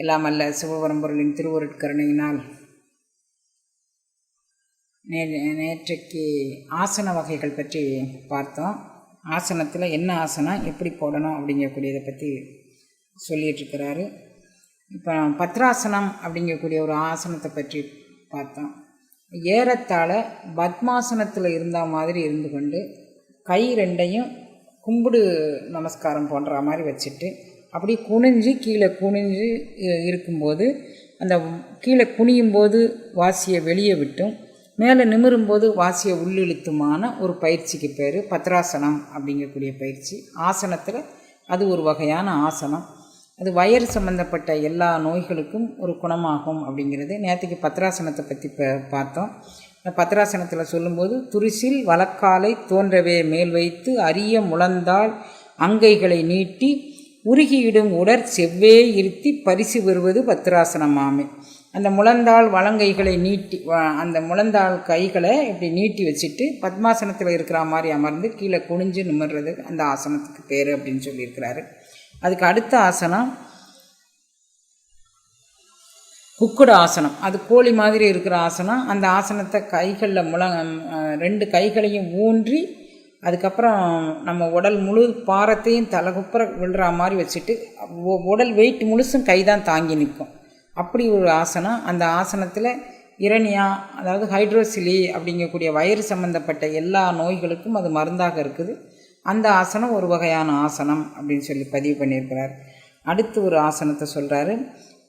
எல்லாம் அல்ல சிவபரம்பொருளின் திருவருட்கருணையினால் நே நேற்றைக்கு ஆசன வகைகள் பற்றி பார்த்தோம். ஆசனத்தில் என்ன ஆசனம் எப்படி போடணும் அப்படிங்கக்கூடியதை பற்றி சொல்லிகிட்ருக்கிறாரு இப்போ பத்ராசனம் அப்படிங்கக்கூடிய ஒரு ஆசனத்தை பற்றி பார்த்தோம். ஏறத்தாழ பத்மாசனத்தில் இருந்த மாதிரி இருந்து கொண்டு கை ரெண்டையும் கும்பிடு நமஸ்காரம் போன்ற மாதிரி வச்சுட்டு அப்படி குனிஞ்சு கீழே குனிஞ்சு இருக்கும்போது அந்த கீழே குனியும் போது வாசியை வெளியே விட்டும். மேலே நிமிரும்போது வாசியை உள்ளிழுத்துமான ஒரு பயிற்சிக்கு பேர் பத்ராசனம் அப்படிங்கக்கூடிய பயிற்சி. ஆசனத்தில் அது ஒரு வகையான ஆசனம். அது வயிறு சம்மந்தப்பட்ட எல்லா நோய்களுக்கும் ஒரு குணமாகும் அப்படிங்கிறது. நேற்றுக்கு பத்ராசனத்தை பற்றி பார்த்தோம். பத்ராசனத்தில் சொல்லும்போது துரிசில் வழக்காலை தோன்றவே மேல் வைத்து அரிய முழந்தால் அங்கைகளை நீட்டி உருகியிடும் உடற் செவ்வே இருத்தி பரிசு பெறுவது பத்ராசனமாமே அந்த முழந்தாள் வலங்கைகளை நீட்டி அந்த முழந்தாள் கைகளை இப்படி நீட்டி வச்சுட்டு பத்மாசனத்தில் இருக்கிற மாதிரி அமர்ந்து கீழே குனிஞ்சு நிமிடுறது அந்த ஆசனத்துக்கு பேர் அப்படின்னு சொல்லியிருக்கிறாரு. அதுக்கு அடுத்த ஆசனம் குக்குட ஆசனம். அது கோழி மாதிரி இருக்கிற ஆசனம். அந்த ஆசனத்தை கைகளில் முழ ரெண்டு கைகளையும் ஊன்றி அதுக்கப்புறம் நம்ம உடல் முழு பாரத்தையும் தலைகுப்புற விழுற மாதிரி வச்சுட்டு உடல் வெயிட் முழுசும் கை தான் தாங்கி நிற்கும். அப்படி ஒரு ஆசனம். அந்த ஆசனத்தில் இரணியா அதாவது ஹைட்ரோசிலி அப்படிங்கக்கூடிய வயிறு சம்மந்தப்பட்ட எல்லா நோய்களுக்கும் அது மருந்தாக இருக்குது. அந்த ஆசனம் ஒரு வகையான ஆசனம் அப்படின்னு சொல்லி பதிவு பண்ணியிருக்கிறார். அடுத்து ஒரு ஆசனத்தை சொல்கிறாரு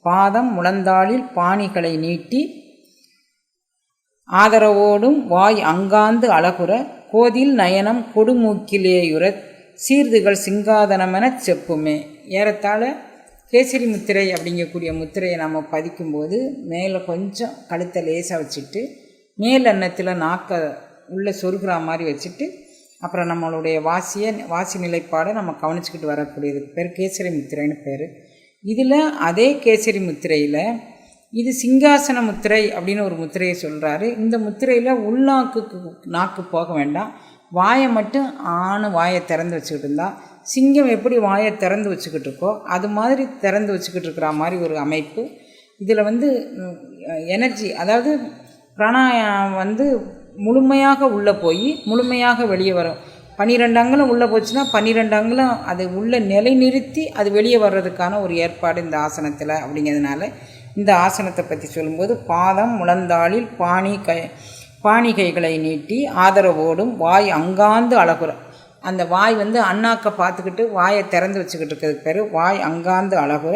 பாதம் முழந்தாளில் பாணிகளை நீட்டி ஆதரவோடும் வாய் அங்காந்து அழகுற கோதில் நயனம் கொடுமூக்கிலேயுற சீர்துகள் சிங்காதனமெனச் செப்புமே. ஏறத்தாழ கேசரி முத்திரை அப்படிங்கக்கூடிய முத்திரையை நம்ம பதிக்கும்போது மேலே கொஞ்சம் கழுத்தை லேசாக வச்சுட்டு மேல் எண்ணத்தில் நாக்கை உள்ளே சொருகிற மாதிரி வச்சுட்டு அப்புறம் நம்மளுடைய வாசியை வாசி நிலைப்பாடை நம்ம கவனிச்சுக்கிட்டு வரக்கூடியது. பேர் கேசரி முத்திரைன்னு பேர். இதில் அதே கேசரி முத்திரையில் இது சிங்காசன முத்திரை அப்படின்னு ஒரு முத்திரையை சொல்கிறாரு இந்த முத்திரையில் உள்நாக்குக்கு நாக்கு போக வேண்டாம். வாயை மட்டும் ஆணு வாயை திறந்து வச்சுக்கிட்டு இருந்தால் சிங்கம் எப்படி வாயை திறந்து வச்சுக்கிட்டு இருக்கோ அது மாதிரி திறந்து வச்சுக்கிட்டு இருக்கிற மாதிரி ஒரு அமைப்பு. இதில் வந்து எனர்ஜி அதாவது பிராணாயம் வந்து முழுமையாக உள்ளே போய் முழுமையாக வெளியே வரும். பன்னிரெண்டு அங்கலம் உள்ளே போச்சுன்னா பன்னிரெண்டு அங்கலம் அது உள்ளே நிலை நிறுத்தி அது வெளியே வர்றதுக்கான ஒரு ஏற்பாடு இந்த ஆசனத்தில் அப்படிங்கிறதுனால இந்த ஆசனத்தை பற்றி சொல்லும்போது பாதம் முழந்தாளில் பாணி கை பாணி கைகளை நீட்டி ஆதரவோடும் வாய் அங்காந்து அழகுற. அந்த வாய் வந்து அண்ணாக்கை பார்த்துக்கிட்டு வாயை திறந்து வச்சுக்கிட்டு இருக்கிறதுக்கு பேர் வாய் அங்காந்து அழகுற.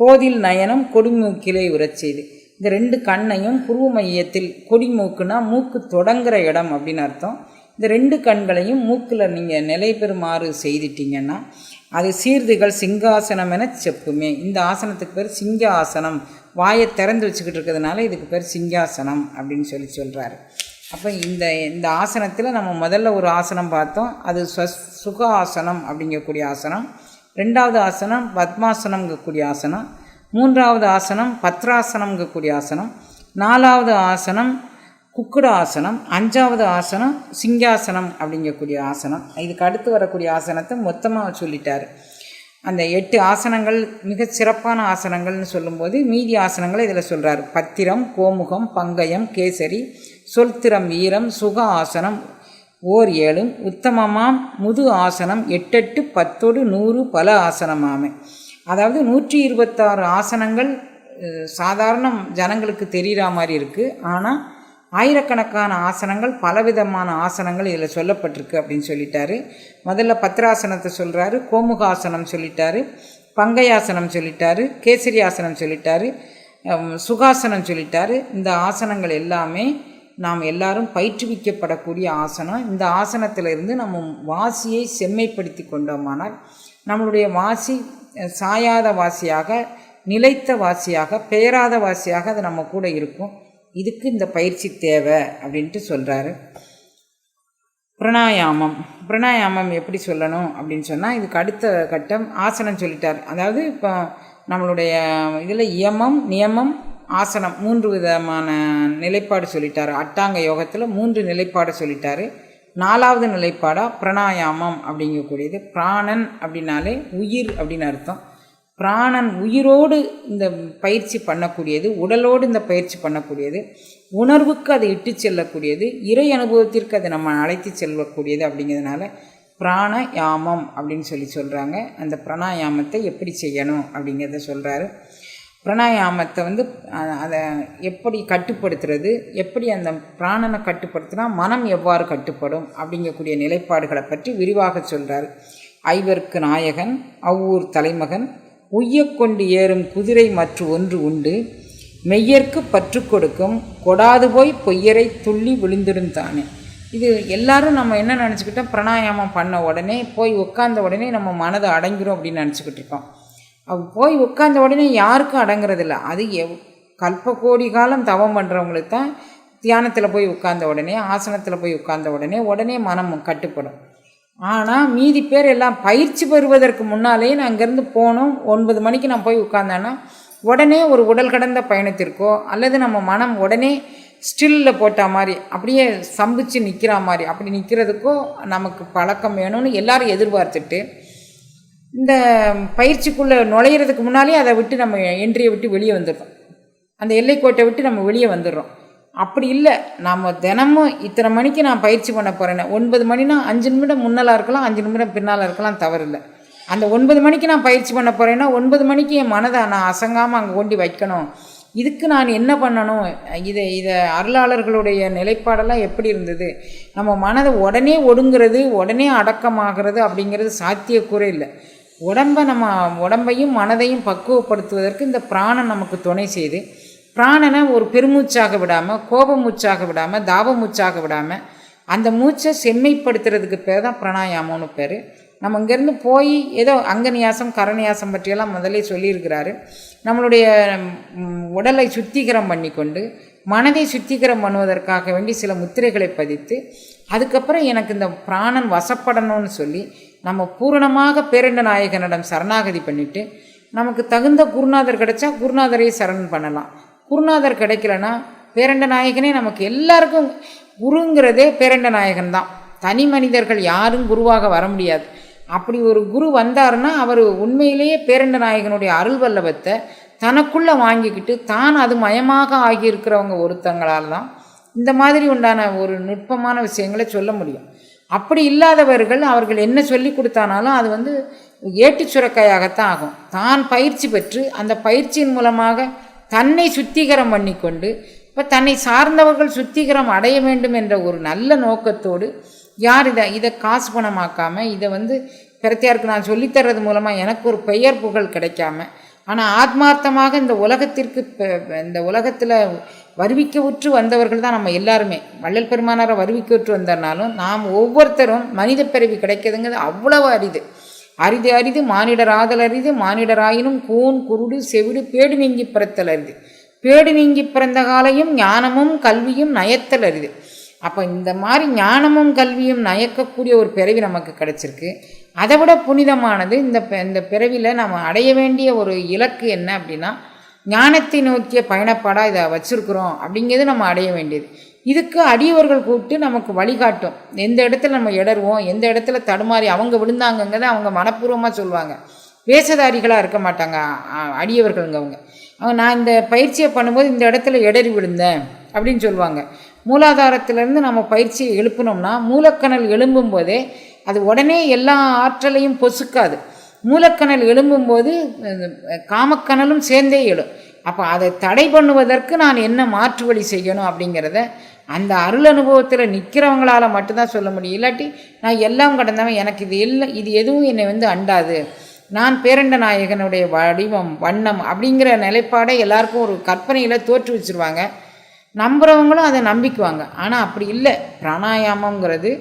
கோதில் நயனம் கொடிமூக்கிலே உரச்செய்து. இந்த ரெண்டு கண்ணையும் புருவ மையத்தில் கொடிமூக்குனா மூக்கு தொடங்குற இடம் அப்படின்னு அர்த்தம். இந்த ரெண்டு கண்களையும் மூக்கில் நீங்கள் நிலை பெறுமாறு செய்துட்டீங்கன்னா அது சீர்திகள் சிங்காசனம் என செப்புமே. இந்த ஆசனத்துக்கு பேர் சிங்க ஆசனம் வாயை திறந்து வச்சுக்கிட்டு இருக்கிறதுனால இதுக்கு பேர் சிங்காசனம் அப்படின்னு சொல்லி சொல்கிறாரு அப்போ இந்த இந்த ஆசனத்தில் நம்ம முதல்ல ஒரு ஆசனம் பார்த்தோம். அது ஸ்வ சுக ஆசனம் அப்படிங்கக்கூடிய ஆசனம். ரெண்டாவது ஆசனம் பத்மாசனம்ங்கக்கூடிய ஆசனம். மூன்றாவது ஆசனம் பத்ராசனம்ங்கக்கூடிய ஆசனம். நாலாவது ஆசனம் குக்குட ஆசனம் அஞ்சாவது ஆசனம் சிங்காசனம் அப்படிங்கக்கூடிய ஆசனம். இதுக்கு அடுத்து வரக்கூடிய ஆசனத்தை மொத்தமாக சொல்லிட்டார். அந்த எட்டு ஆசனங்கள் மிக சிறப்பான ஆசனங்கள்னு சொல்லும்போது மீதி ஆசனங்களை இதில் சொல்கிறார் பத்திரம் கோமுகம் பங்கயம் கேசரி சொல்திரம் வீரம் சுக ஆசனம் ஓர் ஏழும் உத்தமமாம் முது ஆசனம் எட்டெட்டு பத்தோடு நூறு பல ஆசனமாமே. அதாவது நூற்றி இருபத்தாறு ஆசனங்கள் சாதாரண ஜனங்களுக்கு தெரிகிற மாதிரி இருக்குது ஆனால் ஆயிரக்கணக்கான ஆசனங்கள் பலவிதமான ஆசனங்கள் இதில் சொல்லப்பட்டிருக்கு அப்படின்னு சொல்லிட்டாரு. முதல்ல பத்ராசனத்தை சொல்கிறாரு கோமுகாசனம் சொல்லிட்டாரு பங்கையாசனம் சொல்லிட்டாரு கேசரி ஆசனம் சொல்லிட்டாரு சுகாசனம் சொல்லிட்டாரு. இந்த ஆசனங்கள் எல்லாமே நாம் எல்லாரும் பயிற்றுவிக்கப்படக்கூடிய ஆசனம். இந்த ஆசனத்திலிருந்து நம்ம வாசியை செம்மைப்படுத்தி கொண்டோமானால் நம்மளுடைய வாசி சாயாத வாசியாக நிலைத்த வாசியாக பெயராத வாசியாக அது நம்ம கூட இருக்கும். இதுக்கு இந்த பயிற்சி தேவை அப்படின்ட்டு சொல்கிறாரு பிரணாயாமம். பிரணாயாமம் எப்படி சொல்லணும் அப்படின்னு சொன்னால் இதுக்கு அடுத்த கட்டம் ஆசனம் சொல்லிட்டார். அதாவது இப்போ நம்மளுடைய இதில் இயமம் நியமம் ஆசனம் மூன்று விதமான நிலைப்பாடு சொல்லிட்டார். அட்டாங்க யோகத்தில் மூன்று நிலைப்பாடு சொல்லிட்டார். நாலாவது நிலைப்பாடாக பிரணாயாமம் அப்படிங்கக்கூடியது. பிராணன் அப்படின்னாலே உயிர் அப்படின்னு அர்த்தம். பிராணன் உயிரோடு இந்த பயிற்சி பண்ணக்கூடியது உடலோடு இந்த பயிற்சி பண்ணக்கூடியது உணர்வுக்கு அதை இட்டு செல்லக்கூடியது இறை அனுபவத்திற்கு அதை நம்ம அழைத்து செல்லக்கூடியது அப்படிங்கிறதுனால பிராணயாமம் அப்படின்னு சொல்லி சொல்கிறாங்க அந்த பிராணாயாமத்தை எப்படி செய்யணும் அப்படிங்கிறத சொல்கிறாரு பிராணாயாமத்தை வந்து அதை எப்படி கட்டுப்படுத்துறது எப்படி அந்த பிராணனை கட்டுப்படுத்தினா மனம் எவ்வாறு கட்டுப்படும் அப்படிங்கக்கூடிய நிலைப்பாடுகளை பற்றி விரிவாக சொல்கிறார் ஐவர்க்கு நாயகன் அவ்வூர் தலைமகன் உய்யக்கொண்டு ஏறும் குதிரை மற்ற ஒன்று உண்டு. மெய்யர்க்கு பற்று கொடுக்கும். கொடாது போய் பொய்யரை துள்ளி விழுந்திடும் தானே. இது எல்லாரும் நம்ம என்ன நினச்சிக்கிட்டோம்? பிராணாயாமம் பண்ண உடனே போய் உட்கார்ந்த உடனே நம்ம மனதை அடங்கிடும் அப்படின்னு நினச்சிக்கிட்டு இருக்கோம். அவ போய் உட்கார்ந்த உடனே யாருக்கும் அடங்குறதில்ல. அது எவ் கல்ப கோடி காலம் தவம் பண்ணுறவங்களுக்கு தான் தியானத்தில் போய் உட்கார்ந்த உடனே ஆசனத்தில் போய் உட்கார்ந்த உடனே உடனே மனம் கட்டுப்படும். ஆனால் மீதி பேர் எல்லாம் பயிற்சி பெறுவதற்கு முன்னாலேயே நான் அங்கேருந்து போகணும் ஒன்பது மணிக்கு நான் போய் உட்கார்ந்தேன்னா உடனே ஒரு உடல் கடந்த பயணத்திற்கோ அல்லது நம்ம மனம் உடனே ஸ்டில்லில் போட்ட மாதிரி அப்படியே சம்பிச்சு நிற்கிற மாதிரி அப்படி நிற்கிறதுக்கோ நமக்கு பழக்கம் வேணும்னு எல்லாரும் எதிர்பார்த்துட்டு இந்த பயிற்சிக்குள்ளே நுழையிறதுக்கு முன்னாலே அதை விட்டு நம்ம என்ட்ரியை விட்டு வெளியே வந்துடுறோம். அந்த எல்லைக்கோட்டை விட்டு நம்ம வெளியே வந்துடுறோம். அப்படி இல்லை. நாம் தினமும் இத்தனை மணிக்கு நான் பயிற்சி பண்ண போகிறேன்னு ஒன்பது மணினா அஞ்சு நிமிடம் முன்னலாக இருக்கலாம் அஞ்சு நிமிடம் பின்னால் இருக்கலாம் தவறில்லை. அந்த ஒன்பது மணிக்கு நான் பயிற்சி பண்ண போகிறேன்னா ஒன்பது மணிக்கு என் மனதை நான் அசங்காமல் அங்கே கொண்டு வைக்கணும். இதுக்கு நான் என்ன பண்ணணும்? இதை இதை அருளாளர்களுடைய நிலைப்பாடெல்லாம் எப்படி இருந்தது? நம்ம மனதை உடனே ஒடுங்கிறது உடனே அடக்கமாகிறது அப்படிங்கிறது சாத்தியக்கூற இல்லை. உடம்பை நம்ம உடம்பையும் மனதையும் பக்குவப்படுத்துவதற்கு இந்த பிராணம் நமக்கு துணை செய்து பிராணனை ஒரு பெருமூச்சாக விடாமல் கோப மூச்சாக விடாமல் தாப மூச்சாக விடாமல் அந்த மூச்சை செம்மைப்படுத்துறதுக்கு பேர் தான் பிராணாயாமம்னு பேர். நம்ம இங்கேருந்து போய் ஏதோ அங்கநியாசம் கரநியாசம் பற்றியெல்லாம் முதலே சொல்லியிருக்கிறாரு. நம்மளுடைய உடலை சுத்திகரம் பண்ணி கொண்டு மனதை சுத்திகரம் பண்ணுவதற்காக வேண்டி சில முத்திரைகளை பதித்து அதுக்கப்புறம் எனக்கு இந்த பிராணன் வசப்படணும்னு சொல்லி நம்ம பூரணமாக பேரண்ட நாயகனிடம் சரணாகதி பண்ணிவிட்டு நமக்கு தகுந்த குருநாதர் கிடைச்சா குருநாதரை சரண் பண்ணலாம். குருநாதர் கிடைக்கலன்னா பேரண்ட நாயகனே நமக்கு எல்லாருக்கும் குருங்கிறதே பேரண்ட நாயகன் தான் தனி மனிதர்கள் யாரும் குருவாக வர முடியாது. அப்படி ஒரு குரு வந்தாருன்னா அவர் உண்மையிலேயே பேரண்ட நாயகனுடைய அருள் வல்லபத்தை தனக்குள்ளே வாங்கிக்கிட்டு தான் அது மயமாக ஆகியிருக்கிறவங்க ஒருத்தங்களால் தான் இந்த மாதிரி உண்டான ஒரு நுட்பமான விஷயங்களை சொல்ல முடியும். அப்படி இல்லாதவர்கள் அவர்கள் என்ன சொல்லி கொடுத்தானாலும் அது வந்து ஏட்டு சுரக்காயாகத்தான் ஆகும். தான் பயிற்சி பெற்று அந்த பயிற்சியின் மூலமாக தன்னை சுத்திகரம் பண்ணிக்கொண்டு இப்போ தன்னை சார்ந்தவர்கள் சுத்திகரம் அடைய வேண்டும் என்ற ஒரு நல்ல நோக்கத்தோடு யார் இதை இதை காசு பணமாக்காமல் இதை வந்து பிரத்தியாருக்கு நான் சொல்லித்தர்றது மூலமாக எனக்கு ஒரு பெயர் புகழ் கிடைக்காம ஆனால் ஆத்மார்த்தமாக இந்த உலகத்திற்கு இந்த உலகத்தில் வருவிக்க உற்று வந்தவர்கள் தான் நம்ம எல்லாருமே. வள்ளல் பெருமானாரை வருவிக்க உற்று வந்தனாலும் நாம் ஒவ்வொருத்தரும் மனித பிறவி கிடைக்கிறதுங்கிறது அவ்வளவு அரிது. அரிது அரிது மானிடராதல் அரிது மானிடராயினும் கூன் குருடு செவிடு பேடு நீங்கி பிறத்தல் அரிது. பேடு நீங்கி பிறந்த காலையும் ஞானமும் கல்வியும் நயத்தல் அரிது. அப்போ இந்த மாதிரி ஞானமும் கல்வியும் நயக்கக்கூடிய ஒரு பிறவி நமக்கு கிடச்சிருக்கு. அதை விட புனிதமானது இந்த இந்த பிறவியில் நம்ம அடைய வேண்டிய ஒரு இலக்கு என்ன அப்படின்னா ஞானத்தை நோக்கிய பயணப்பாடாக இதை வச்சுருக்குறோம் அப்படிங்கிறது நம்ம அடைய வேண்டியது. இதுக்கு அடியவர்கள் கூப்பிட்டு நமக்கு வழிகாட்டும். எந்த இடத்துல நம்ம இடருவோம் எந்த இடத்துல தடுமாறி அவங்க விழுந்தாங்கங்கிறத அவங்க மனப்பூர்வமாக சொல்லுவாங்க. வேஷதாரிகளாக இருக்க மாட்டாங்க அடியவர்களுங்க அடியவர்கள்ங்க அவங்க. அவங்க நான் இந்த பயிற்சியை பண்ணும்போது இந்த இடத்துல இடறி விழுந்தேன் அப்படின்னு சொல்லுவாங்க. மூலாதாரத்திலேருந்து நம்ம பயிற்சியை எழுப்பினோம்னா மூலக்கணல் எழும்பும் போதே அது உடனே எல்லா ஆற்றலையும் பொசுக்காது. மூலக்கணல் எழும்பும்போது காமக்கணலும் சேர்ந்தே எழும். அப்போ அதை தடை பண்ணுவதற்கு நான் என்ன மாற்று வழி செய்யணும் அப்படிங்கிறத அந்த அருள் அனுபவத்தில் நிற்கிறவங்களால மட்டும்தான் சொல்ல முடியும். இல்லாட்டி நான் எல்லாம் கடந்தவன் எனக்கு இது இல்லை இது எதுவும் என்னை வந்து அண்டாது. நான் பேரண்ட நாயகனுடைய வடிவம் வண்ணம் அப்படிங்கிற நிலைப்பாடை எல்லாருக்கும் ஒரு கற்பனையில் தோற்று வச்சிருவாங்க. நம்புகிறவங்களும் அதை நம்பிக்குவாங்க. ஆனால் அப்படி இல்லை. பிராணாயாமங்கிறது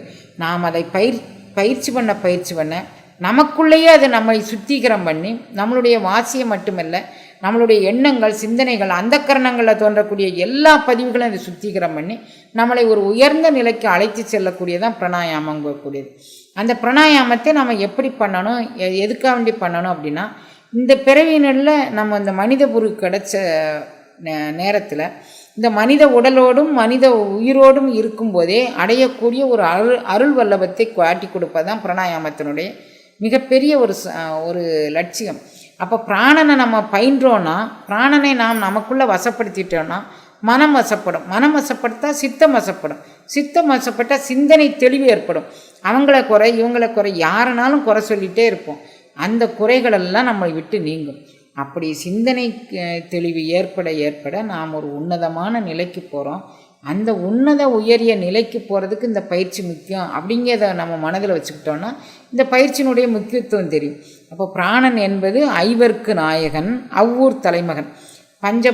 நாம் அதை பயிர் பயிற்சி பண்ண பயிற்சி பண்ண நமக்குள்ளேயே அது நம்மை சுத்திகரம் பண்ணி நம்மளுடைய வாசியை மட்டுமல்ல நம்மளுடைய எண்ணங்கள் சிந்தனைகள் அந்த கரணங்களில் தோன்றக்கூடிய எல்லா பதிவுகளும் அதை சுத்திகரம் பண்ணி நம்மளை ஒரு உயர்ந்த நிலைக்கு அழைத்து செல்லக்கூடியதான் பிரணாயாமங்கக்கூடியது. அந்த பிரணாயாமத்தை நம்ம எப்படி பண்ணணும் எ- எதுக்காக வேண்டி பண்ணணும் அப்படின்னா இந்த பிறவியினில் நம்ம இந்த மனித புரு கிடைச்ச நே- நேரத்தில் இந்த மனித உடலோடும் மனித உயிரோடும் இருக்கும்போதே அடையக்கூடிய ஒரு அருள் அருள் வல்லபத்தை காட்டி கொடுப்பதுதான் பிராணாயாமத்தினுடைய மிகப்பெரிய ஒரு ச- ஒரு லட்சியம். அப்போ பிராணனை நம்ம பயின்றோன்னா பிராணனை நாம் நமக்குள்ளே வசப்படுத்திட்டோன்னா மனம் வசப்படும். மனம் வசப்படுத்தால் சித்தம் வசப்படும். சித்தம் வசப்பட்டால் சிந்தனை தெளிவு ஏற்படும். அவங்கள குறை இவங்கள குறை யாருனாலும் குறை சொல்லிகிட்டே இருப்போம். அந்த குறைகளெல்லாம் நம்மளை விட்டு நீங்கும். அப்படி சிந்தனை தெளிவு ஏற்பட ஏற்பட நாம் ஒரு உன்னதமான நிலைக்கு போகிறோம் அந்த உன்னத உயரிய நிலைக்கு போகிறதுக்கு இந்த பயிற்சி முக்கியம் அப்படிங்கிறத நம்ம மனதில் வச்சுக்கிட்டோன்னா இந்த பயிற்சியினுடைய முக்கியத்துவம் தெரியும். அப்போ பிராணன் என்பது ஐவர்க்கு நாயகன் அவ்வூர் தலைமகன். பஞ்ச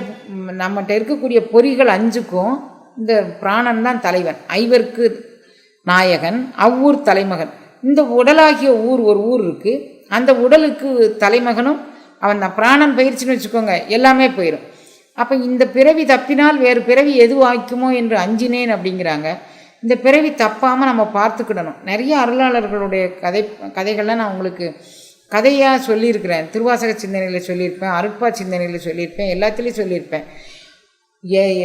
நம்மகிட்ட இருக்கக்கூடிய பொறிகள் அஞ்சுக்கும் இந்த பிராணன் தான் தலைவன் ஐவர்க்கு நாயகன் அவ்வூர் தலைமகன். இந்த உடலாகிய ஊர் ஒரு ஊர் இருக்குது அந்த உடலுக்கு தலைமகனும் அவன் தான் பிராணன் பயிற்சின்னு வச்சுக்கோங்க எல்லாமே போயிடும் அப்போ இந்த பிறவி தப்பினால் வேறு பிறவி எது வாய்க்குமோ என்று அஞ்சினேன் அப்படிங்கிறாங்க. இந்த பிறவி தப்பாமல் நம்ம பார்த்துக்கிடணும். நிறைய அருளாளர்களுடைய கதை கதைகள்லாம் நான் உங்களுக்கு கதையாக சொல்லியிருக்கிறேன். திருவாசக சிந்தனையில் சொல்லியிருப்பேன் அருட்பா சிந்தனையில் சொல்லியிருப்பேன் எல்லாத்துலேயும் சொல்லியிருப்பேன். ஏ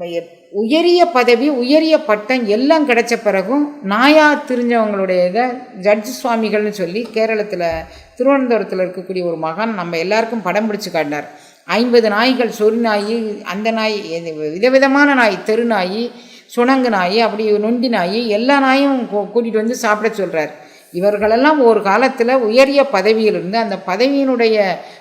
எ- உயரிய பதவி உயரிய பட்டம் எல்லாம் கிடைச்ச பிறகும் நாயா தெரிஞ்சவங்களுடைய இதை ஜட்ஜ் சுவாமிகள்னு சொல்லி கேரளத்தில் திருவனந்தபுரத்தில் இருக்கக்கூடிய ஒரு மகான் நம்ம எல்லாருக்கும் படம் பிடிச்சு காட்டினார். ஐம்பது நாய்கள் சொறி நாய் அந்த நாய் எது- விதவிதமான நாய் தெரு நாய் சுணங்கு நாய் அப்படி நொண்டி நாய் எல்லா நாயும் கூட்டிகிட்டு வந்து சாப்பிட சொல்கிறார் இவர்களெல்லாம் ஒரு காலத்தில் உயரிய பதவியில் இருந்து அந்த பதவியினுடைய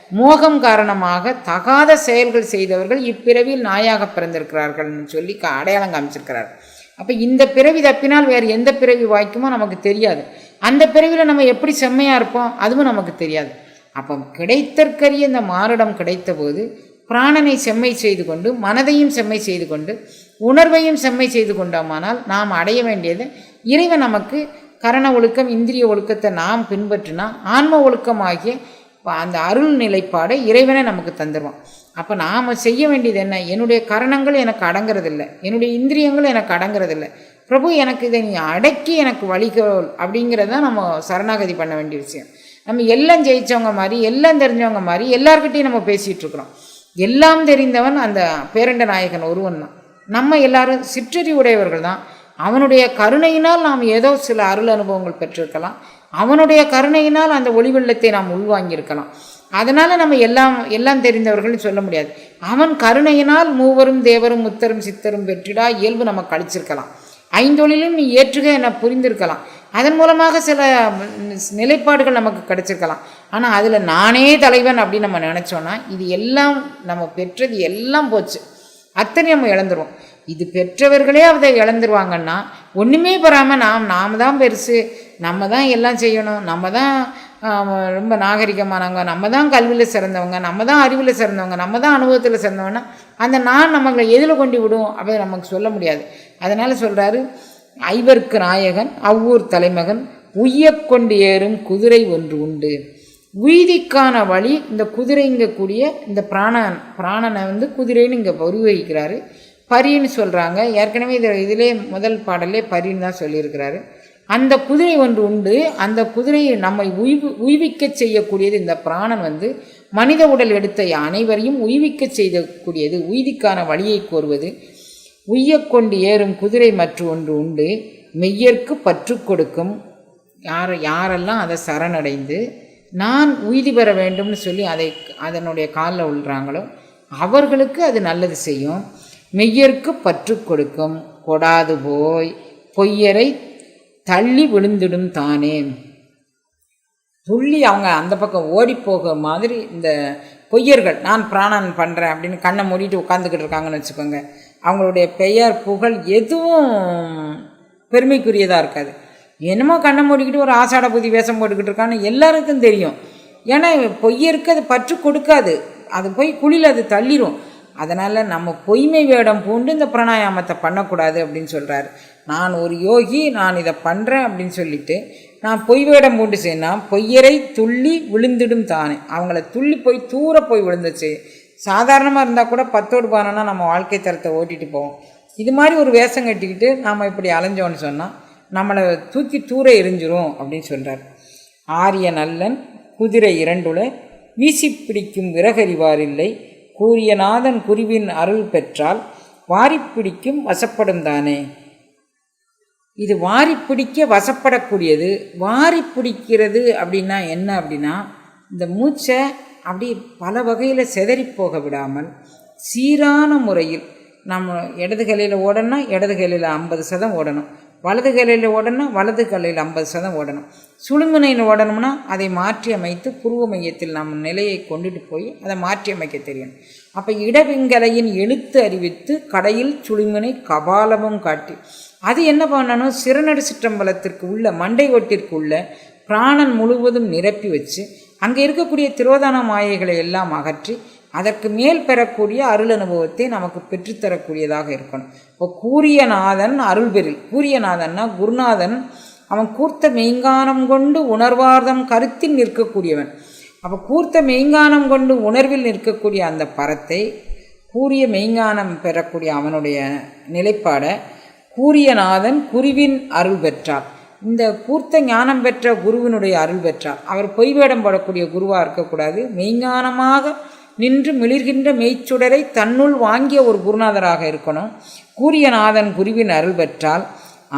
மோகம் காரணமாக தகாத செயல்கள் செய்தவர்கள் இப்பிறவியில் நாயாக பிறந்திருக்கிறார்கள்னு சொல்லி அடையாளம் காமிச்சிருக்கிறார். அப்போ இந்த பிறவி தப்பினால் வேறு எந்த பிறவி வாய்க்குமோ நமக்கு தெரியாது. அந்த பிறவியில் நம்ம எப்படி செம்மையாக இருப்போம் அதுவும் நமக்கு தெரியாது. அப்போ கிடைத்தற்கரிய இந்த மானிடம் கிடைத்தபோது பிராணனை செம்மை செய்து கொண்டு மனதையும் செம்மை செய்து கொண்டு உணர்வையும் செம்மை செய்து கொண்டோமானால் நாம் அடைய வேண்டியது இறைவன் நமக்கு கரண ஒழுக்கம் இந்திரிய ஒழுக்கத்தை நாம் பின்பற்றினா ஆன்ம ஒழுக்கமாகிய அந்த அருள் நிலைப்பாடை இறைவனை நமக்கு தந்துடுவான் அப்போ நாம் செய்ய வேண்டியது என்ன? என்னுடைய கரணங்கள் எனக்கு அடங்குறதில்ல. என்னுடைய இந்திரியங்கள் எனக்கு அடங்குறதில்ல. பிரபு எனக்கு இதை நீ அடக்கி எனக்கு வழிகோல் அப்படிங்கிறத நம்ம சரணாகதி பண்ண வேண்டிய விஷயம். நம்ம எல்லாம் ஜெயிச்சவங்க மாதிரி எல்லாம் தெரிஞ்சவங்க மாதிரி எல்லார்கிட்டையும் நம்ம பேசிகிட்டு இருக்கிறோம். எல்லாம் தெரிந்தவன் அந்த பேரண்ட நாயகன் ஒருவன் தான். நம்ம எல்லாரும் சிற்றறி உடையவர்கள் தான். அவனுடைய கருணையினால் நாம் ஏதோ சில அருள் அனுபவங்கள் பெற்றிருக்கலாம். அவனுடைய கருணையினால் அந்த ஒளி வெள்ளத்தை நாம் உள்வாங்கியிருக்கலாம். அதனால் நம்ம எல்லாம் எல்லாம் தெரிந்தவர்கள்னு சொல்ல முடியாது. அவன் கருணையினால் மூவரும் தேவரும் முத்தரும் சித்தரும் பெற்றிடா இயல்பு நம்ம கழிச்சிருக்கலாம் ஐந்தொழிலும் நீ ஏற்றுக என புரிந்திருக்கலாம். அதன் மூலமாக சில நிலைப்பாடுகள் நமக்கு கிடைச்சிருக்கலாம். ஆனால் அதில் நானே தலைவன் அப்படின்னு நம்ம நினச்சோன்னா இது எல்லாம் நம்ம பெற்றது எல்லாம் போச்சு. அத்தனை நம்ம இழந்துருவோம். இது பெற்றவர்களே அதை இழந்துருவாங்கன்னா ஒன்றுமே பெறாமல் நாம் நாம் தான் பெருசு. நம்ம தான் எல்லாம் செய்யணும். நம்ம தான் ரொம்ப நாகரிகமானவங்க. நம்ம தான் கல்வியில் சிறந்தவங்க. நம்ம தான் அறிவில் சிறந்தவங்க. நம்ம தான் அனுபவத்தில் சிறந்தவங்கன்னா அந்த நான் நம்மளை எதில் கொண்டு விடும்? அப்படின்னு நமக்கு சொல்ல முடியாது. அதனால் சொல்கிறாரு ஐவர்க்கு நாயகன் அவ்வூர் தலைமகன் உய்யக்கொண்டு ஏறும் குதிரை ஒன்று உண்டு. உய்திக்கான வழி இந்த குதிரைங்கக்கூடிய இந்த பிராணன் பிராணனை வந்து குதிரைன்னு இங்கே உருவகிக்கிறாரு. பரின்னு சொல்கிறாங்க ஏற்கனவே இதில் இதிலே முதல் பாடலே பரின்னு தான் சொல்லியிருக்கிறாரு. அந்த குதிரை ஒன்று உண்டு. அந்த குதிரையை நம்மை உய்வு உய்விக்கச் செய்யக்கூடியது இந்த பிராணன் வந்து மனித உடல் எடுத்த அனைவரையும் உய்விக்கச் செய்யக்கூடியது உய்திக்கான வழியை கோருவது. உய்யக்கொண்டு ஏறும் குதிரை மற்ற ஒன்று உண்டு. மெய்யற்கு பற்று கொடுக்கும். யார் யாரெல்லாம் அதை சரணடைந்து நான் உய்தி பெற வேண்டும்னு சொல்லி அதை அதனுடைய காலில் விழுறாங்களோ அவர்களுக்கு அது நல்லது செய்யும். மெய்யற்கு பற்று கொடுக்கும். கொடாது போய் பொய்யரை தள்ளி விழுந்திடும் தானே. துள்ளி அவங்க அந்த பக்கம் ஓடி போக மாதிரி இந்த பொய்யர்கள் நான் பிராணன் பண்ணுறேன் அப்படின்னு கண்ணை மூடிட்டு உட்காந்துக்கிட்டு இருக்காங்கன்னு வச்சுக்கோங்க. அவங்களுடைய பெயர் புகழ் எதுவும் பெருமைக்குரியதாக இருக்காது. என்னமோ கண்ணை மூடிக்கிட்டு ஒரு ஆசாட புதி வேஷம் போட்டுக்கிட்டு இருக்கான்னு எல்லாருக்கும் தெரியும். ஏன்னா பொய்யருக்கு அது பற்று கொடுக்காது. அது போய் குழியில் அது தள்ளிடும் அதனால் நம்ம பொய்மை வேடம் பூண்டு இந்த பிராணாயாமத்தை பண்ணக்கூடாது அப்படின்னு சொல்கிறாரு நான் ஒரு யோகி நான் இதை பண்ணுறேன் அப்படின்னு சொல்லிட்டு நான் பொய் வேடம் பூண்டு செய்யினா பொய்யரை துள்ளி விழுந்திடும் தானே. அவங்கள துள்ளி போய் தூர போய் விழுந்துச்சு சாதாரணமாக இருந்தால் கூட பத்தோடு பானம்னா நம்ம வாழ்க்கை தரத்தை ஓட்டிட்டு போவோம். இது மாதிரி ஒரு வேஷம் கட்டிக்கிட்டு நாம் இப்படி அலைஞ்சோன்னு சொன்னால் நம்மளை தூக்கி தூர எரிஞ்சிரும் அப்படின்னு சொல்கிறார் ஆரிய நல்லன் குதிரை இரண்டுல வீசி பிடிக்கும் விறகறிவாரில்லை கூரியநாதன் குருவின் அருள் பெற்றால் வாரி பிடிக்கும் வசப்படும் தானே. இது வாரி பிடிக்க வசப்படக்கூடியது வாரி பிடிக்கிறது அப்படின்னா என்ன அப்படின்னா இந்த மூச்சை அப்படி பல வகையில் செதறி போக விடாமல் சீரான முறையில் நம்ம இடது கையில் ஓடணும்னா இடது கையில் ஐம்பது சதம் ஓடணும் வலது கையில் ஓடணும்னா வலது கையில் ஐம்பது சதம் ஓடணும். சுழுமுனையில் ஓடணும்னா அதை மாற்றி அமைத்து புருவ மையத்தில் நம்ம நிலையை கொண்டுட்டு போய் அதை மாற்றி அமைக்க தெரியும். அப்போ இடவிங்கலையின் எழுத்து அறிவித்து கடையில் சுழுமுனை கபாலமும் காட்டி அது என்ன பண்ணணும்? சிறுநடு சிற்றம்பலத்திற்கு உள்ள மண்டை ஒட்டிற்கு உள்ள பிராணன் முழுவதும் நிரப்பி வச்சு அங்கே இருக்கக்கூடிய திரோதான மாயைகளை எல்லாம் அகற்றி அதற்கு மேல் பெறக்கூடிய அருள் அனுபவத்தை நமக்கு பெற்றுத்தரக்கூடியதாக இருக்கணும். இப்போ கூரியநாதன் அருள்பெறில் கூரியநாதன்னா குருநாதன். அவன் கூர்த்த மெய்ஞானம் கொண்டு உணர்வார்தம் கருத்தில் நிற்கக்கூடியவன். அப்போ கூர்த்த மெய்ஞானம் கொண்டு உணர்வில் நிற்கக்கூடிய அந்த பரத்தை கூரிய மெய்ஞானம் பெறக்கூடிய அவனுடைய நிலைப்பாடை கூரியநாதன் குருவின் அருள் பெற்றார். இந்த கூர்த்த ஞானம் பெற்ற குருவினுடைய அருள் பெற்றார். அவர் பொய் வேடம் போடக்கூடிய குருவாக இருக்கக்கூடாது. மெய்ஞானமாக நின்று மிளிர்கின்ற மெய்ச்சுடரை தன்னுள் வாங்கிய ஒரு குருநாதராக இருக்கணும். கூரியநாதன் குருவின் அருள் பெற்றால்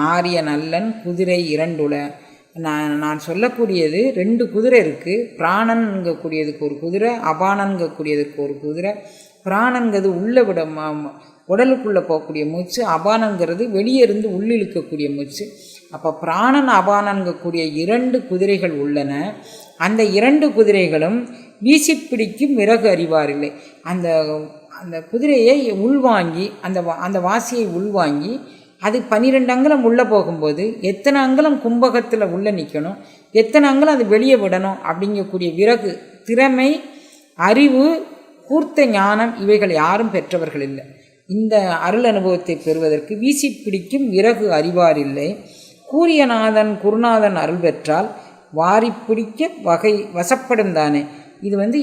ஆரிய நல்லன் குதிரை இரண்டுல. நான் நான் சொல்லக்கூடியது ரெண்டு குதிரை இருக்குது பிராணன்கக்கூடியதுக்கு ஒரு குதிரை அபானன்கக்கூடியதுக்கு ஒரு குதிரை. பிராணங்கிறது உள்ளே விட உடலுக்குள்ளே போகக்கூடிய மூச்சு அபானங்கிறது வெளியே இருந்து உள்ளிழுக்கக்கூடிய மூச்சு. அப்போ பிராணன் அபானன்கக்கூடிய இரண்டு குதிரைகள் உள்ளன. அந்த இரண்டு குதிரைகளும் வீசி பிடிக்கும் விறகு அறிவாரில்லை. அந்த அந்த குதிரையை உள்வாங்கி அந்த வா- அந்த வாசியை உள்வாங்கி அது பன்னிரெண்டு அங்கலம் உள்ளே போகும்போது எத்தனை அங்கலம் கும்பகத்தில் உள்ளே நிற்கணும் எத்தனை அங்கலம் அது வெளியே விடணும் அப்படிங்கக்கூடிய விறகு திறமை அறிவு கூர்த்த ஞானம் இவைகள் யாரும் பெற்றவர்கள் இல்லை. இந்த அருள் அனுபவத்தை பெறுவதற்கு வீசி பிடிக்கும் விறகு அறிவார் இல்லை. கூரியநாதன் குருநாதன் அருள் பெற்றால் வாரி பிடிக்க வகை வசப்படும் தானே. இது வந்து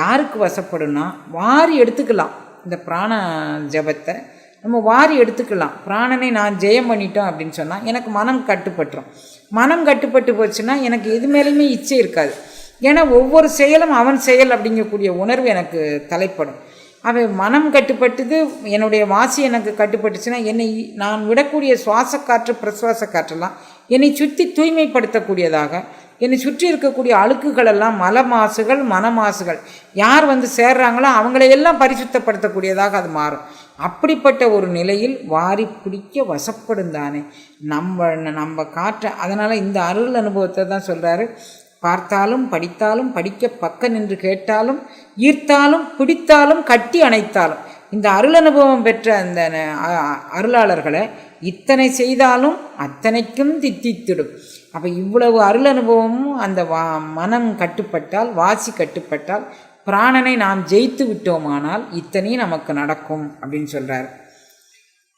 யாருக்கு வசப்படும்னா வாரி எடுத்துக்கலாம். இந்த பிராண ஜபத்தை நம்ம வாரி எடுத்துக்கலாம். பிராணனை நான் ஜெயம் பண்ணிட்டோம் அப்படின்னு சொன்னால் எனக்கு மனம் கட்டுப்பட்டுரும். மனம் கட்டுப்பட்டு போச்சுன்னா எனக்கு எது மேலேயுமே இச்சை இருக்காது. ஏன்னா ஒவ்வொரு செயலும் அவன் செயல் அப்படிங்கக்கூடிய உணர்வு எனக்கு தலைப்படும். அவன் மனம் கட்டுப்பட்டது என்னுடைய வாசி எனக்கு கட்டுப்பட்டுச்சுன்னா என்னை நான் விடக்கூடிய சுவாச காற்று பிரசுவாச காற்றெல்லாம் என்னை சுற்றி தூய்மைப்படுத்தக்கூடியதாக என்னை சுற்றி இருக்கக்கூடிய அழுக்குகள் எல்லாம் மல மாசுகள் மன மாசுகள் யார் வந்து சேர்றாங்களோ அவங்களையெல்லாம் பரிசுத்தப்படுத்தக்கூடியதாக அது மாறும். அப்படிப்பட்ட ஒரு நிலையில் வாரி பிடிக்க வசப்படும் தானே. நம்ம நம்ம காற்ற அதனால் இந்த அருள் அனுபவத்தை தான் சொல்கிறாரு பார்த்தாலும் படித்தாலும் படிக்க பக்க நின்று கேட்டாலும் ஈர்த்தாலும் பிடித்தாலும் கட்டி அணைத்தாலும். இந்த அருள் அனுபவம் பெற்ற அந்த ந- அருளாளர்களை இத்தனை செய்தாலும் அத்தனைக்கும் தித்தித்திடும். அப்போ இவ்வளவு அருள் அனுபவமும் அந்த வா மனம் கட்டுப்பட்டால் வாசி கட்டுப்பட்டால் பிராணனை நாம் ஜெயித்து விட்டோமானால் இத்தனையும் நமக்கு நடக்கும் அப்படின்னு சொல்கிறார்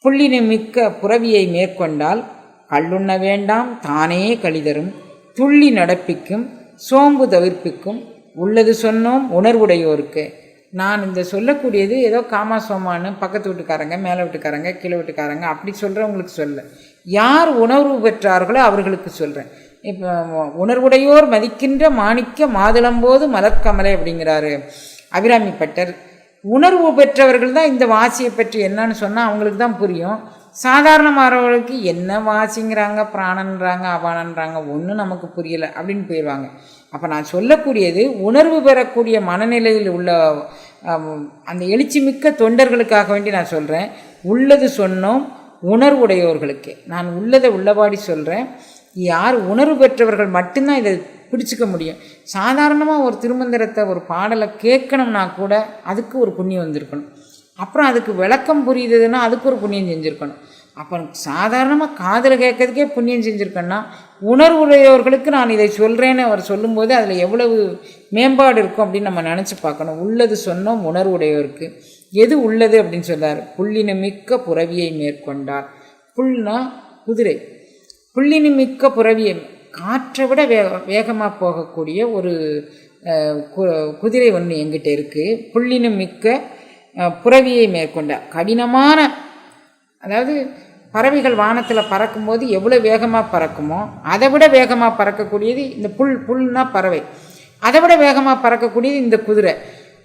புள்ளினை மிக்க புறவியை மேற்கொண்டால் கல்லுண்ண வேண்டாம் தானே கழிதரும். துள்ளி நடப்பிக்கும் சோம்பு தவிர்ப்பிக்கும். உள்ளது சொன்னோம் உணர்வுடையோருக்கு. நான் இந்த சொல்லக்கூடியது ஏதோ காமா சோமான்னு பக்கத்து வீட்டுக்காரங்க மேலே வீட்டுக்காரங்க கீழே வீட்டுக்காரங்க அப்படி சொல்கிறவங்களுக்கு சொல்ல. யார் உணர்வு பெற்றார்களோ அவர்களுக்கு சொல்கிறேன் இப்போ உணர்வுடையோர் மதிக்கின்ற மாணிக்க மாதுளம்போது மலர்க்கமலை அப்படிங்கிறாரு அபிராமி பட்டர். உணர்வு பெற்றவர்கள் தான் இந்த வாசியை பற்றி என்னன்னு சொன்னால் அவங்களுக்கு தான் புரியும். சாதாரணமானவர்களுக்கு என்ன வாசிங்கிறாங்க பிராணன்றாங்க அபானன்றாங்க ஒன்றும் நமக்கு புரியலை அப்படின்னு போயிடுவாங்க அப்போ நான் சொல்லக்கூடியது உணர்வு பெறக்கூடிய மனநிலையில் உள்ள அந்த எழுச்சி மிக்க தொண்டர்களுக்காக வேண்டி நான் சொல்கிறேன் உள்ளது சொன்னோம் உணர்வுடையவர்களுக்கு. நான் உள்ளதை உள்ளபாடி சொல்கிறேன் யார் உணர்வு பெற்றவர்கள் மட்டும்தான் இதை பிடிச்சிக்க முடியும். சாதாரணமாக ஒரு திருமந்திரத்தை ஒரு பாடலை கேட்கணும்னா கூட அதுக்கு ஒரு புண்ணியம் வந்திருக்கணும். அப்புறம் அதுக்கு விளக்கம் புரியுதுன்னா அதுக்கு ஒரு புண்ணியம் செஞ்சுருக்கணும். அப்போ சாதாரணமாக காதில் கேட்கறதுக்கே புண்ணியம் செஞ்சுருக்கேன்னா உணர்வுடையவர்களுக்கு நான் இதை சொல்கிறேன்னு அவர் சொல்லும்போது அதில் எவ்வளவு மேம்பாடு இருக்கும் அப்படின்னு நம்ம நினச்சி பார்க்கணும். உள்ளது சொன்னோம் உணர்வுடையவருக்கு. எது உள்ளது அப்படின்னு சொன்னார்? புள்ளின மிக்க புறவியை மேற்கொண்டார். புல்னா குதிரை. புள்ளினி மிக்க புறவியை காற்றை விட வே வேகமாக போகக்கூடிய ஒரு கு- குதிரை ஒன்று எங்கிட்ட இருக்குது புள்ளினு மிக்க புறவியை மேற்கொண்ட கடினமான அதாவது பறவைகள் வானத்தில் பறக்கும்போது எவ்வளோ வேகமாக பறக்குமோ அதை விட வேகமாக பறக்கக்கூடியது இந்த புல் புல்னா பறவை. அதை விட வேகமாக பறக்கக்கூடியது இந்த குதிரை.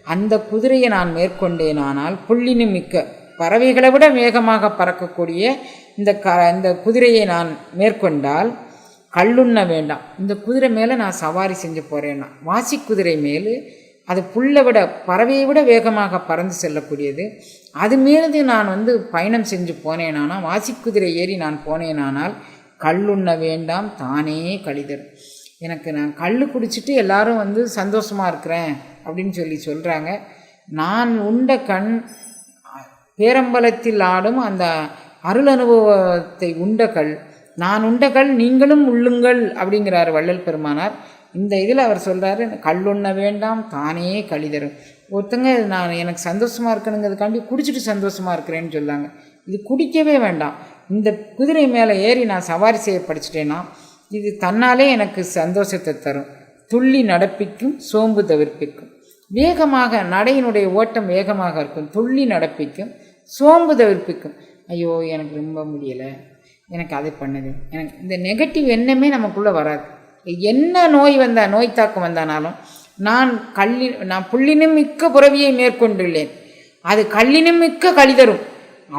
அந்த குதிரையை நான் மேற்கொண்டேனானால் புள்ளினு மிக்க பறவைகளை விட வேகமாக பறக்கக்கூடிய இந்த க இந்த குதிரையை நான் மேற்கொண்டால் கல்லுண்ண வேண்டாம். இந்த குதிரை மேலே நான் சவாரி செஞ்சு போகிறேன்னா வாசி குதிரை மேலே அது புல்லை விட பறவையை விட வேகமாக பறந்து செல்லக்கூடியது. அது மீது நான் வந்து பயணம் செஞ்சு போனேனானால் வாசிக்குதிரை ஏறி நான் போனேனானால் கல்லுண்ண வேண்டாம் தானே கழிதரும் எனக்கு நான் கல் குடிச்சிட்டு எல்லாரும் வந்து சந்தோஷமாக இருக்கிறேன் அப்படின்னு சொல்லி சொல்கிறாங்க நான் உண்ட கண் பேரம்பலத்தில் ஆடும் அந்த அருள் அனுபவத்தை உண்ட கல். நான் உண்ட கல் நீங்களும் உள்ளுங்கள் அப்படிங்கிறார் வள்ளல் பெருமானார். இந்த இதில் அவர் சொல்கிறாரு கல்லுண்ண வேண்டாம் தானே கழிதரும் ஒருத்தங்க நான் எனக்கு சந்தோஷமாக இருக்கணுங்கிறதுக்காண்டி குடிச்சிட்டு சந்தோஷமாக இருக்கிறேன்னு சொல்லாங்க. இது குடிக்கவே வேண்டாம். இந்த குதிரை மேலே ஏறி நான் சவாரி செய்ய படிச்சிட்டேன்னா இது தன்னாலே எனக்கு சந்தோஷத்தை தரும். துள்ளி நடப்பிக்கும் சோம்பு தவிர்ப்பிக்கும். வேகமாக நடையினுடைய ஓட்டம் வேகமாக இருக்கும். துள்ளி நடப்பிக்கும் சோம்பு தவிர்ப்பிக்கும். ஐயோ எனக்கு ரொம்ப முடியலை. எனக்கு அதை பண்ணுது. எனக்கு இந்த நெகட்டிவ் எண்ணமே நமக்குள்ளே வராது. என்ன நோய் வந்தா நோய் தாக்கம் வந்தானாலும் நான் கள்ளி நான் புள்ளினும் மிக்க புறவியை மேற்கொண்டுள்ளேன். அது கல்லினும் மிக்க கழிதரும்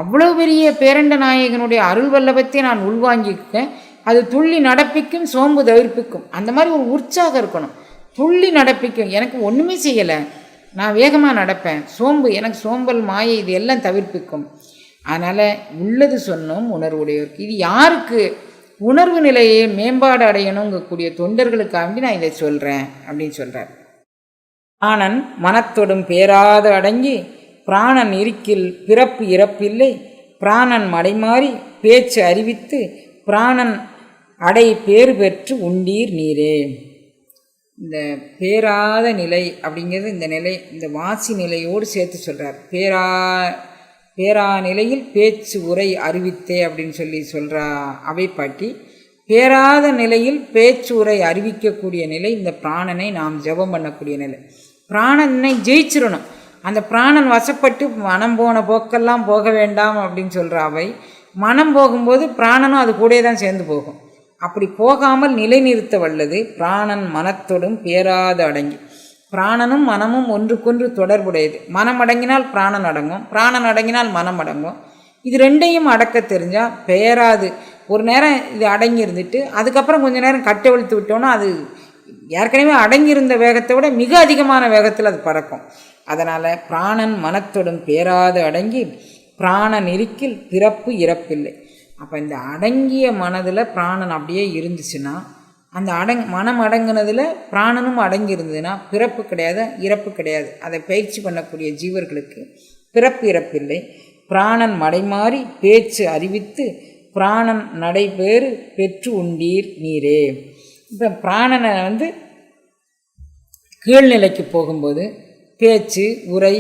அவ்வளோ பெரிய பேரண்ட நாயகனுடைய அருள் வல்லபத்தை நான் உள்வாங்கிக்கேன் அது துள்ளி நடப்பிக்கும் சோம்பு தவிர்ப்பிக்கும். அந்த மாதிரி ஒரு உற்சாகம் இருக்கணும். துள்ளி நடப்பிக்கும். எனக்கு ஒன்றுமே செய்யலை. நான் வேகமாக நடப்பேன். சோம்பு எனக்கு சோம்பல் மாயை இது எல்லாம் தவிர்ப்பிக்கும். அதனால் உள்ளது சொன்னோம் உணர்வுடையோருக்கு. இது யாருக்கு? உணர்வு நிலையை மேம்பாடு அடையணுங்கக்கூடிய தொண்டர்களுக்காக நான் இதை சொல்கிறேன் அப்படின்னு சொல்கிறார் ஆனன் மனத்தொடும் பேராது அடங்கி பிராணன் இருக்கில் பிறப்பு இறப்பில்லை. பிராணன் மடைமாறி பேச்சு அறிவித்து பிராணன் அடை பேர் பெற்று உண்டீர் நீரே. இந்த பேராத நிலை அப்படிங்கிறது இந்த நிலை இந்த வாசி நிலையோடு சேர்த்து சொல்கிறார் பேரா பேரா நிலையில் பேச்சு உரை அறிவித்தே அப்படின்னு சொல்லி சொல்கிறா அவை பாட்டி பேராத நிலையில் பேச்சு உரை அறிவிக்கக்கூடிய நிலை இந்த பிராணனை நாம் ஜெபம் பண்ணக்கூடிய நிலை. பிராணனை ஜெயிச்சிடணும். அந்த பிராணன் வசப்பட்டு மனம் போன போக்கெல்லாம் போக வேண்டாம் அப்படின்னு சொல்கிற அவை. மனம் போகும்போது பிராணனும் அது கூட தான் சேர்ந்து போகும். அப்படி போகாமல் நிலைநிறுத்த வல்லது பிராணன் மனத்தோடும் பேராத அடங்கி. பிராணனும் மனமும் ஒன்றுக்கொன்று தொடர்புடையது. மனம் அடங்கினால் பிராணன் அடங்கும் பிராணன் அடங்கினால் மனம் அடங்கும். இது ரெண்டையும் அடக்க தெரிஞ்சால் பெயராது. ஒரு நேரம் இது அடங்கி இருந்துட்டு அதுக்கப்புறம் கொஞ்ச நேரம் கட்டவிழ்த்து விட்டோன்னா அது ஏற்கனவே அடங்கியிருந்த வேகத்தை விட மிக அதிகமான வேகத்தில் அது பறக்கும். அதனால் பிராணன் மனத்துடன் பேராது அடங்கி பிராணன் இருக்கில் பிறப்பு இறப்பில்லை. அப்போ இந்த அடங்கிய மனதில் பிராணன் அப்படியே இருந்துச்சுன்னா அந்த அடங் மனம் அடங்கினதில் பிராணனும் அடங்கி இருந்ததுன்னா பிறப்பு கிடையாது இறப்பு கிடையாது. அதை பயிற்சி பண்ணக்கூடிய ஜீவர்களுக்கு பிறப்பு இறப்பில்லை பிராணன் மடைமாறி பேச்சு அறிவித்து பிராணன் நடைபேறு பெற்று உண்டீர் நீரே. இப்போ பிராணனை வந்து கீழ்நிலைக்கு போகும்போது பேச்சு உரை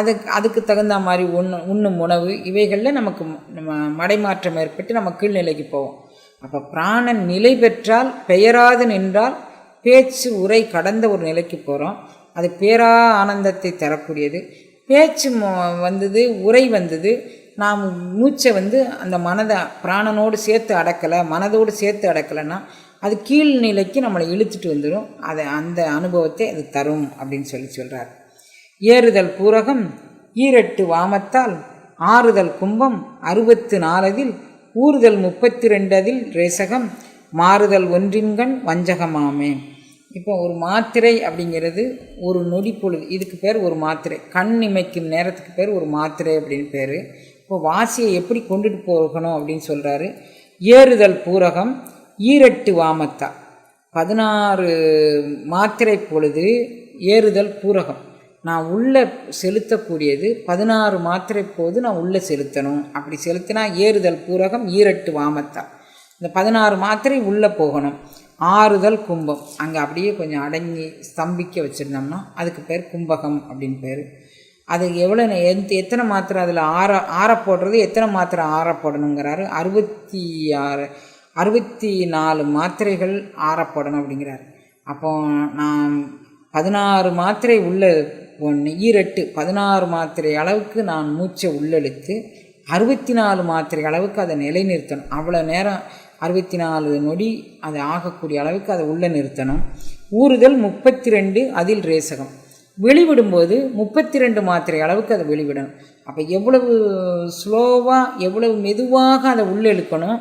அதுக்கு அதுக்கு தகுந்த மாதிரி உண்ணு உண்ணும் உணவு இவைகளில் நமக்கு நம்ம மடைமாற்றம் ஏற்பட்டு நம்ம கீழ்நிலைக்கு போவோம். அப்போ பிராணன் நிலை பெற்றால் பெயராது நின்றால் பேச்சு உரை கடந்த ஒரு நிலைக்கு போகிறோம் அது பேரா ஆனந்தத்தை தரக்கூடியது. பேச்சு வந்தது உரை வந்தது. நாம் மூச்சை வந்து அந்த மனதை பிராணனோடு சேர்த்து அடக்கலை மனதோடு சேர்த்து அடக்கலைன்னா அது கீழ் நிலைக்கு நம்மளை இழுத்துட்டு வந்துடும் அதை அந்த அனுபவத்தை அது தரும் அப்படின்னு சொல்லி சொல்கிறார் ஏறுதல் பூரகம் ஈரட்டு வாமத்தால் ஆறுதல் கும்பம் அறுபத்து நாலதில் ஊறுதல் முப்பத்தி ரெண்டதில் ரேசகம் மாறுதல் ஒன்றின்கண் வஞ்சகமாமே. இப்போ ஒரு மாத்திரை அப்படிங்கிறது ஒரு நொடி பொழுது இதுக்கு பேர் ஒரு மாத்திரை. கண் இமைக்கும் நேரத்துக்கு பேர் ஒரு மாத்திரை அப்படின்னு பேர். இப்போ வாசியை எப்படி கொண்டுட்டு போகணும் அப்படின்னு சொல்கிறாரு ஏறுதல் பூரகம் ஈரட்டு வாமத்தா. பதினாறு மாத்திரை பொழுது ஏறுதல் பூரகம். நான் உள்ளே செலுத்தக்கூடியது பதினாறு மாத்திரை போது நான் உள்ளே செலுத்தணும். அப்படி செலுத்தினா ஏறுதல் பூரகம் ஈரட்டு வாமத்தா. இந்த பதினாறு மாத்திரை உள்ளே போகணும். ஆறுதல் கும்பம். அங்கே அப்படியே கொஞ்சம் அடங்கி ஸ்தம்பிக்க வச்சுருந்தோம்னா அதுக்கு பேர் கும்பகம் அப்படின்னு பேர். அது எவ்வளோ எந்த எத்தனை மாத்திரை அதில் ஆற ஆற போடுறது? எத்தனை மாத்திரை ஆற போடணுங்கிறாரு. அறுபத்தி ஆறு அறுபத்தி நாலு மாத்திரைகள் ஆறப்படணும் அப்படிங்கிறாரு. அப்போ நான் பதினாறு மாத்திரை உள்ள ஒன்று ஈரெட்டு பதினாறு மாத்திரை அளவுக்கு நான் மூச்சை உள்ளெழுத்து அறுபத்தி நாலு மாத்திரை அளவுக்கு அதை நிலைநிறுத்தணும். அவ்வளோ நேரம் அறுபத்தி நாலு நொடி அது ஆகக்கூடிய அளவுக்கு அதை உள்ளே நிறுத்தணும். ஊறுதல் முப்பத்தி ரெண்டு அதில் ரேசகம். வெளிவிடும்போது முப்பத்தி ரெண்டு மாத்திரை அளவுக்கு அதை வெளிவிடணும். அப்போ எவ்வளவு ஸ்லோவாக எவ்வளவு மெதுவாக அதை உள்ளெழுக்கணும்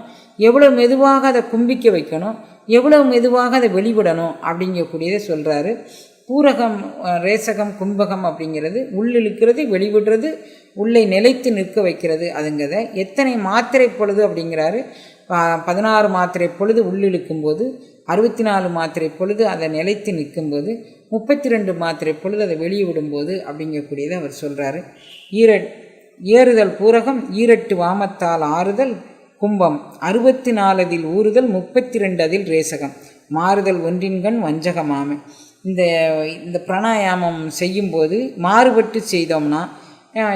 எவ்வளோ மெதுவாக அதை கும்பிக்க வைக்கணும் எவ்வளோ மெதுவாக அதை வெளிவிடணும் அப்படிங்கக்கூடியதை சொல்கிறாரு பூரகம் ரேசகம் கும்பகம் அப்படிங்கிறது உள்ளிழுக்கிறது வெளிவிடுறது உள்ளே நிலைத்து நிற்க வைக்கிறது அதுங்கிறத எத்தனை மாத்திரை பொழுது அப்படிங்கிறாரு. பதினாறு மாத்திரை பொழுது உள்ளிழுக்கும் போது அறுபத்தி நாலு மாத்திரை பொழுது அதை நிலைத்து நிற்கும்போது முப்பத்தி ரெண்டு மாத்திரை பொழுது அதை வெளியே விடும்போது அப்படிங்கக்கூடியதை அவர் சொல்கிறாரு ஈர ஏறுதல் பூரகம் ஈரட்டு வாமத்தால் ஆறுதல் கும்பம். அறுபத்தி நாலதில் ஊறுதல் முப்பத்தி ரெண்டு அதில் ரேசகம். மாறுதல் ஒன்றின்கண் வஞ்சகமாமை. இந்த இந்த பிராணாயாமம் செய்யும்போது மாறுபட்டு செய்தோம்னா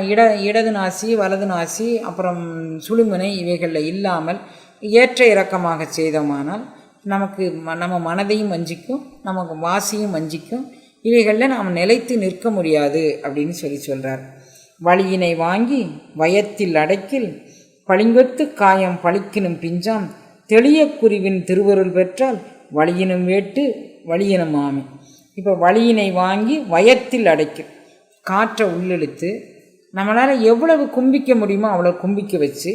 இட இடது நாசி வலது நாசி அப்புறம் சுழுமுனை இவைகளில் இல்லாமல் ஏற்ற இறக்கமாக செய்தோமானால் நமக்கு ம- நம்ம மனதையும் வஞ்சிக்கும் நமக்கு வாசியும் வஞ்சிக்கும். இவைகளில் நாம் நிலைத்து நிற்க முடியாது அப்படின்னு சொல்லி சொல்கிறார் வழியினை வாங்கி வயத்தில் அடைக்கில் பளிங்கொத்து காயம் பழிக்கினும் பிஞ்சாம் தெளிய குருவின் திருவருள் பெற்றால் வழியினும் வேட்டு வழியினும் ஆமை இப்போ வழியினை வாங்கி வயத்தில் அடைக்கும் காற்றை உள்ளிழுத்து நம்மளால் எவ்வளவு கும்பிக்க முடியுமோ அவ்வளோ கும்பிக்க வச்சு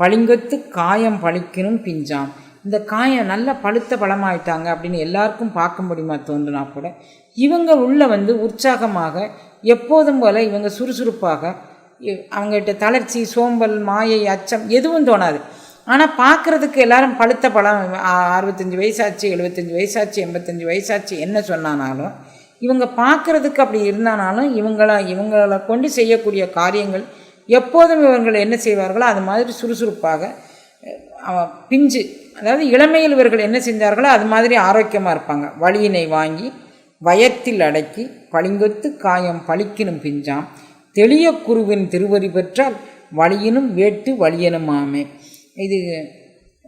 பளிங்கொத்து காயம் பழிக்கணும் பிஞ்சாம். இந்த காயம் நல்லா பழுத்த பழமாயிட்டாங்க அப்படின்னு எல்லாருக்கும் பார்க்க முடியுமா தோன்றுனா கூட இவங்க உள்ள வந்து உற்சாகமாக எப்போதும் போல் இவங்க சுறுசுறுப்பாக அவங்ககிட்ட தளர்ச்சி சோம்பல் மாயை அச்சம் எதுவும் தோணாது. ஆனால் பார்க்குறதுக்கு எல்லாரும் பழுத்த பழம் அறுபத்தஞ்சி அறுபத்தஞ்சு வயசாச்சு எழுபத்தஞ்சி வயசாச்சு எண்பத்தஞ்சு வயசாச்சு என்ன சொன்னானாலும் இவங்க பார்க்குறதுக்கு அப்படி இருந்தானாலும் இவங்கள இவங்களை கொண்டு செய்யக்கூடிய காரியங்கள் எப்போதும் இவர்கள் என்ன செய்வார்களோ அது மாதிரி சுறுசுறுப்பாக பிஞ்சு அதாவது இளமையில் இவர்கள் என்ன செஞ்சார்களோ அது மாதிரி ஆரோக்கியமாக இருப்பாங்க. வழியினை வாங்கி வயத்தில் அடக்கி பளிங்கொத்து காயம் பழிக்கினும் பிஞ்சாம் தெளிய குருவின் திருவரி பெற்றால் வழியினும் வேட்டு வழியனும் ஆமே இது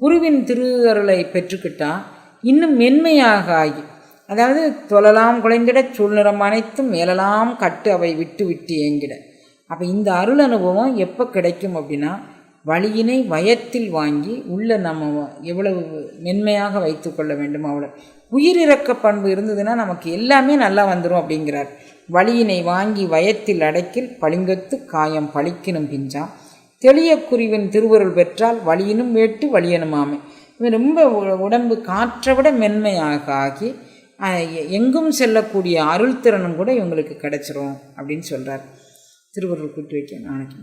குருவின் திருவருளை பெற்றுக்கிட்டால் இன்னும் மென்மையாக ஆகி அதாவது தொழலாம் குலைந்திடச் சூழ்நிறம் அனைத்தும் மேலலாம் கட்டு அவை விட்டு விட்டு ஏங்கிட. அப்போ இந்த அருள் அனுபவம் எப்போ கிடைக்கும் அப்படின்னா வழியினை வயத்தில் வாங்கி உள்ள நம்ம எவ்வளவு மென்மையாக வைத்துக்கொள்ள வேண்டும் அவ்வளோ உயிரிறக்க பண்பு இருந்ததுன்னா நமக்கு எல்லாமே நல்லா வந்துடும் அப்படிங்கிறார். வழியினை வாங்கி வயத்தில் அடைக்கில் பளிங்கத்து காயம் பழிக்கணும் பிஞ்சாம் தெளியக்குருவின் திருவருள் பெற்றால் வழியினும் வேட்டு வழியனுமாமே. இவன் ரொம்ப உடம்பு காற்றை விட மென்மையாக ஆகி எங்கும் செல்லக்கூடிய அருள் திறனும் கூட இவங்களுக்கு கிடச்சிரும் அப்படின்னு சொல்கிறார் திருவருள் கூட்டு வைக்க நாளைக்கு